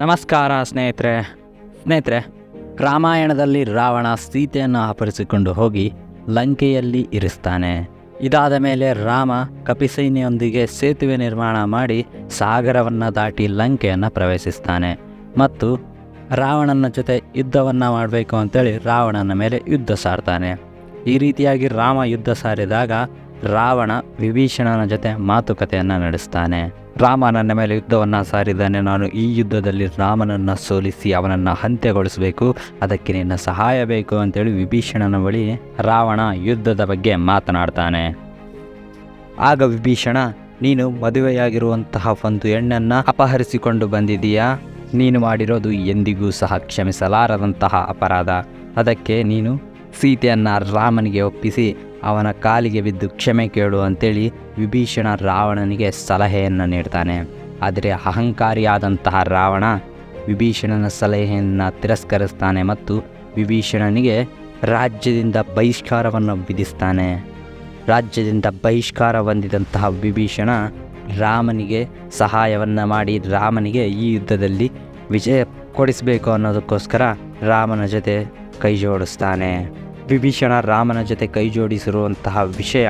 ನಮಸ್ಕಾರ ಸ್ನೇಹಿತರೆ. ಸ್ನೇಹಿತರೆ, ರಾಮಾಯಣದಲ್ಲಿ ರಾವಣ ಸೀತೆಯನ್ನು ಅಪಹರಿಸಿಕೊಂಡು ಹೋಗಿ ಲಂಕೆಯಲ್ಲಿ ಇರಿಸ್ತಾನೆ. ಇದಾದ ಮೇಲೆ ರಾಮ ಕಪಿಸೈನ್ಯೊಂದಿಗೆ ಸೇತುವೆ ನಿರ್ಮಾಣ ಮಾಡಿ ಸಾಗರವನ್ನು ದಾಟಿ ಲಂಕೆಯನ್ನು ಪ್ರವೇಶಿಸ್ತಾನೆ. ಮತ್ತು ರಾವಣನ ಜೊತೆ ಯುದ್ಧವನ್ನು ಮಾಡಬೇಕು ಅಂತೇಳಿ ರಾವಣನ ಮೇಲೆ ಯುದ್ಧ ಸಾರ್ತಾನೆ. ಈ ರೀತಿಯಾಗಿ ರಾಮ ಯುದ್ಧ ಸಾರಿದಾಗ ರಾವಣ ವಿಭೀಷಣನ ಜೊತೆ ಮಾತುಕತೆಯನ್ನು ನಡೆಸ್ತಾನೆ. ರಾಮ ನನ್ನ ಮೇಲೆ ಯುದ್ಧವನ್ನು ಸಾರಿದ್ದಾನೆ. ನಾನು ಈ ಯುದ್ಧದಲ್ಲಿ ರಾಮನನ್ನು ಸೋಲಿಸಿ ಅವನನ್ನು ಅಂತ್ಯಗೊಳಿಸಬೇಕು. ಅದಕ್ಕೆ ನಿನ್ನ ಸಹಾಯ ಬೇಕು ಅಂತೇಳಿ ವಿಭೀಷಣನ ಬಳಿ ರಾವಣ ಯುದ್ಧದ ಬಗ್ಗೆ ಮಾತನಾಡ್ತಾನೆ. ಆಗ ವಿಭೀಷಣ, ನೀನು ಮದುವೆಯಾಗಿರುವಂತಹ ಒಂದು ಹೆಣ್ಣನ್ನು ಅಪಹರಿಸಿಕೊಂಡು ಬಂದಿದೀಯಾ ನೀನು ಮಾಡಿರೋದು ಎಂದಿಗೂ ಸಹ ಕ್ಷಮಿಸಲಾರದಂತಹ ಅಪರಾಧ. ಅದಕ್ಕೆ ನೀನು ಸೀತೆಯನ್ನು ರಾಮನಿಗೆ ಒಪ್ಪಿಸಿ ಅವನ ಕಾಲಿಗೆ ಬಿದ್ದು ಕ್ಷಮೆ ಕೇಳು ಅಂತೇಳಿ ವಿಭೀಷಣ ರಾವಣನಿಗೆ ಸಲಹೆಯನ್ನು ನೀಡ್ತಾನೆ. ಆದರೆ ಅಹಂಕಾರಿಯಾದಂತಹ ರಾವಣ ವಿಭೀಷಣನ ಸಲಹೆಯನ್ನು ತಿರಸ್ಕರಿಸ್ತಾನೆ ಮತ್ತು ವಿಭೀಷಣನಿಗೆ ರಾಜ್ಯದಿಂದ ಬಹಿಷ್ಕಾರವನ್ನು ವಿಧಿಸ್ತಾನೆ. ರಾಜ್ಯದಿಂದ ಬಹಿಷ್ಕಾರ ಹೊಂದಿದಂತಹ ವಿಭೀಷಣ ರಾಮನಿಗೆ ಸಹಾಯವನ್ನು ಮಾಡಿ ರಾಮನಿಗೆ ಈ ಯುದ್ಧದಲ್ಲಿ ವಿಜಯ ಕೊಡಿಸಬೇಕು ಅನ್ನೋದಕ್ಕೋಸ್ಕರ ರಾಮನ ಜೊತೆ ಕೈ ಜೋಡಿಸ್ತಾನೆ ವಿಭೀಷಣ ರಾಮನ ಜೊತೆ ಕೈ ಜೋಡಿಸಿರುವಂತಹ ವಿಷಯ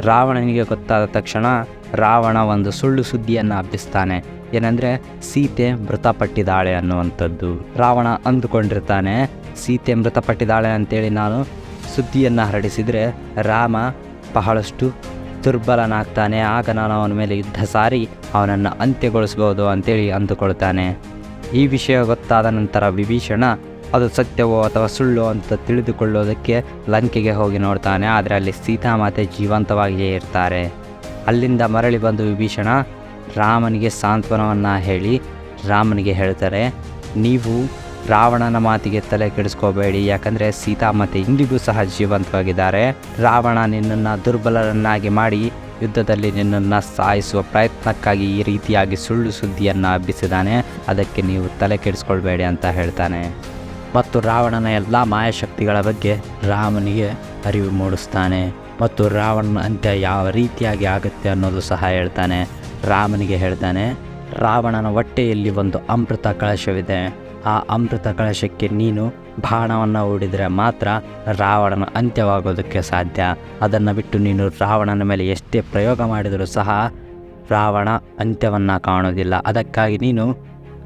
ರಾವಣನಿಗೆ ಗೊತ್ತಾದ ತಕ್ಷಣ ರಾವಣ ಒಂದು ಸುಳ್ಳು ಸುದ್ದಿಯನ್ನು ಹಬ್ಬಿಸ್ತಾನೆ. ಏನಂದರೆ, ಸೀತೆ ಮೃತಪಟ್ಟಿದ್ದಾಳೆ ಅನ್ನುವಂಥದ್ದು. ರಾವಣ ಅಂದುಕೊಂಡಿರ್ತಾನೆ, ಸೀತೆ ಮೃತಪಟ್ಟಿದ್ದಾಳೆ ಅಂತೇಳಿ ನಾನು ಸುದ್ದಿಯನ್ನು ಹರಡಿಸಿದರೆ, ರಾಮ ಬಹಳಷ್ಟು ದುರ್ಬಲನಾಗ್ತಾನೆ, ಆಗ ನಾನು ಅವನ ಮೇಲೆ ಯುದ್ಧ ಸಾರಿ ಅವನನ್ನು ಅಂತ್ಯಗೊಳಿಸ್ಬೋದು ಅಂತೇಳಿ ಅಂದುಕೊಳ್ತಾನೆ. ಈ ವಿಷಯ ಗೊತ್ತಾದ ನಂತರ ವಿಭೀಷಣ ಅದು ಸತ್ಯವೋ ಅಥವಾ ಸುಳ್ಳು ಅಂತ ತಿಳಿದುಕೊಳ್ಳೋದಕ್ಕೆ ಲಂಕೆಗೆ ಹೋಗಿ ನೋಡ್ತಾನೆ, ಆದರೆ ಅಲ್ಲಿ ಸೀತಾಮಾತೆ ಜೀವಂತವಾಗಿಯೇ ಇರ್ತಾರೆ. ಅಲ್ಲಿಂದ ಮರಳಿ ಬಂದು ವಿಭೀಷಣ ರಾಮನಿಗೆ ಸಾಂತ್ವನವನ್ನು ಹೇಳಿ, ರಾಮನಿಗೆ ಹೇಳ್ತಾರೆ, ನೀವು ರಾವಣನ ಮಾತಿಗೆ ತಲೆ ಕೆಡಿಸ್ಕೋಬೇಡಿ, ಯಾಕಂದರೆ ಸೀತಾಮಾತೆ ಇಂದಿಗೂ ಸಹ ಜೀವಂತವಾಗಿದ್ದಾರೆ. ರಾವಣ ನಿನ್ನನ್ನು ದುರ್ಬಲರನ್ನಾಗಿ ಮಾಡಿ ಯುದ್ಧದಲ್ಲಿ ನಿನ್ನನ್ನು ಸಾಯಿಸುವ ಪ್ರಯತ್ನಕ್ಕಾಗಿ ಈ ರೀತಿಯಾಗಿ ಸುಳ್ಳು ಸುದ್ದಿಯನ್ನು ಹಬ್ಬಿಸಿದ್ದಾನೆ. ಅದಕ್ಕೆ ನೀವು ತಲೆ ಕೆಡಿಸ್ಕೊಳ್ಬೇಡಿ ಅಂತ ಹೇಳ್ತಾನೆ. ಮತ್ತು ರಾವಣನ ಎಲ್ಲ ಮಾಯಾಶಕ್ತಿಗಳ ಬಗ್ಗೆ ರಾಮನಿಗೆ ಅರಿವು ಮೂಡಿಸ್ತಾನೆ ಮತ್ತು ರಾವಣನ ಅಂತ್ಯ ಯಾವ ರೀತಿಯಾಗಿ ಆಗುತ್ತೆ ಅನ್ನೋದು ಸಹ ಹೇಳ್ತಾನೆ. ರಾಮನಿಗೆ ಹೇಳ್ತಾನೆ, ರಾವಣನ ಹೊಟ್ಟೆಯಲ್ಲಿ ಒಂದು ಅಮೃತ ಕಳಶವಿದೆ. ಆ ಅಮೃತ ಕಳಶಕ್ಕೆ ನೀನು ಬಾಣವನ್ನು ಹೂಡಿದರೆ ಮಾತ್ರ ರಾವಣನ ಅಂತ್ಯವಾಗೋದಕ್ಕೆ ಸಾಧ್ಯ. ಅದನ್ನು ಬಿಟ್ಟು ನೀನು ರಾವಣನ ಮೇಲೆ ಎಷ್ಟೇ ಪ್ರಯೋಗ ಮಾಡಿದರೂ ಸಹ ರಾವಣ ಅಂತ್ಯವನ್ನು ಕಾಣೋದಿಲ್ಲ. ಅದಕ್ಕಾಗಿ ನೀನು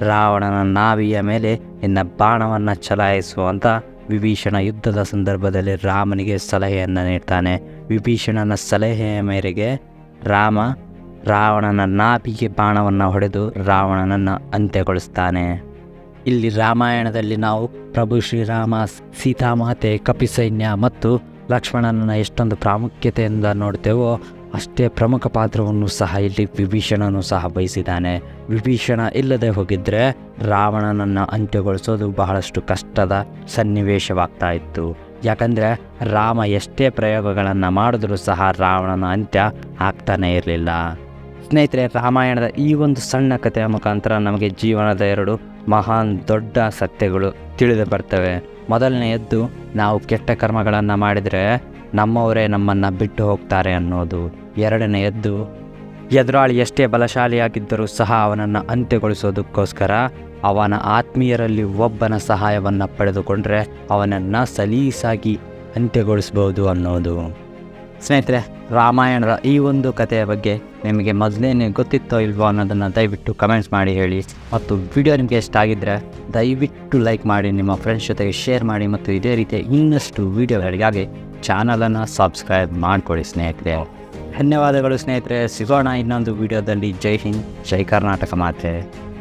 ರಾವಣನ ನಾವಿಯ ಮೇಲೆ ನಿನ್ನ ಬಾಣವನ್ನು ಚಲಾಯಿಸುವಂಥ ವಿಭೀಷಣ ಯುದ್ಧದ ಸಂದರ್ಭದಲ್ಲಿ ರಾಮನಿಗೆ ಸಲಹೆಯನ್ನು ನೀಡ್ತಾನೆ. ವಿಭೀಷಣನ ಸಲಹೆಯ ಮೇರೆಗೆ ರಾಮ ರಾವಣನ ನಾಭಿಗೆ ಬಾಣವನ್ನು ಹೊಡೆದು ರಾವಣನನ್ನು ಅಂತ್ಯಗೊಳಿಸ್ತಾನೆ. ಇಲ್ಲಿ ರಾಮಾಯಣದಲ್ಲಿ ನಾವು ಪ್ರಭು ಶ್ರೀರಾಮ, ಸೀತಾಮಾತೆ, ಕಪಿಸೈನ್ಯ ಮತ್ತು ಲಕ್ಷ್ಮಣನನ್ನು ಎಷ್ಟೊಂದು ಪ್ರಾಮುಖ್ಯತೆಯಿಂದ ನೋಡ್ತೇವೋ ಅಷ್ಟೇ ಪ್ರಮುಖ ಪಾತ್ರವನ್ನು ಸಹ ಇಲ್ಲಿ ವಿಭೀಷಣನು ಸಹ ಬಯಸಿದ್ದಾನೆ ವಿಭೀಷಣ ಇಲ್ಲದೆ ಹೋಗಿದ್ರೆ ರಾವಣನನ್ನು ಅಂತ್ಯಗೊಳಿಸೋದು ಬಹಳಷ್ಟು ಕಷ್ಟದ ಸನ್ನಿವೇಶವಾಗ್ತಾ ಇತ್ತು. ಯಾಕಂದರೆ ರಾಮ ಎಷ್ಟೇ ಪ್ರಯೋಗಗಳನ್ನು ಮಾಡಿದ್ರೂ ಸಹ ರಾವಣನ ಅಂತ್ಯ ಆಗ್ತಾನೇ ಇರಲಿಲ್ಲ. ಸ್ನೇಹಿತರೆ, ರಾಮಾಯಣದ ಈ ಒಂದು ಸಣ್ಣ ಕಥೆಯ ಮುಖಾಂತರ ನಮಗೆ ಜೀವನದ ಎರಡು ಮಹಾನ್ ದೊಡ್ಡ ಸತ್ಯಗಳು ತಿಳಿದು ಬರ್ತವೆ. ಮೊದಲನೆಯದ್ದು, ನಾವು ಕೆಟ್ಟ ಕರ್ಮಗಳನ್ನು ಮಾಡಿದರೆ ನಮ್ಮವರೇ ನಮ್ಮನ್ನು ಬಿಟ್ಟು ಹೋಗ್ತಾರೆ ಅನ್ನೋದು. ಎರಡನೆಯದ್ದು ಎದುರಾಳಿ ಎಷ್ಟೇ ಬಲಶಾಲಿಯಾಗಿದ್ದರೂ ಸಹ ಅವನನ್ನು ಅಂತ್ಯಗೊಳಿಸೋದಕ್ಕೋಸ್ಕರ ಅವನ ಆತ್ಮೀಯರಲ್ಲಿ ಒಬ್ಬನ ಸಹಾಯವನ್ನು ಪಡೆದುಕೊಂಡ್ರೆ ಅವನನ್ನು ಸಲೀಸಾಗಿ ಅಂತ್ಯಗೊಳಿಸ್ಬೋದು ಅನ್ನೋದು. ಸ್ನೇಹಿತರೆ, ರಾಮಾಯಣದ ಈ ಒಂದು ಕಥೆಯ ಬಗ್ಗೆ ನಿಮಗೆ ಮೊದಲೇನೇ ಗೊತ್ತಿತ್ತೋ ಇಲ್ವೋ ಅನ್ನೋದನ್ನು ದಯವಿಟ್ಟು ಕಮೆಂಟ್ಸ್ ಮಾಡಿ ಹೇಳಿ. ಮತ್ತು ವಿಡಿಯೋ ನಿಮಗೆ ಇಷ್ಟ ಆಗಿದ್ದರೆ ದಯವಿಟ್ಟು ಲೈಕ್ ಮಾಡಿ, ನಿಮ್ಮ ಫ್ರೆಂಡ್ಸ್ ಜೊತೆಗೆ ಶೇರ್ ಮಾಡಿ ಮತ್ತು ಇದೇ ರೀತಿಯ ಇನ್ನಷ್ಟು ವಿಡಿಯೋಗಳಿಗಾಗಿ ಚಾನಲನ್ನು ಸಬ್ಸ್ಕ್ರೈಬ್ ಮಾಡಿಕೊಡಿ ಸ್ನೇಹಿತರೆ. ಧನ್ಯವಾದಗಳು ಸ್ನೇಹಿತರೆ. ಸಿಗೋಣ ಇನ್ನೊಂದು ವಿಡಿಯೋದಲ್ಲಿ. ಜೈ ಹಿಂದ್ ಜೈ ಕರ್ನಾಟಕ ಮಾತೆ.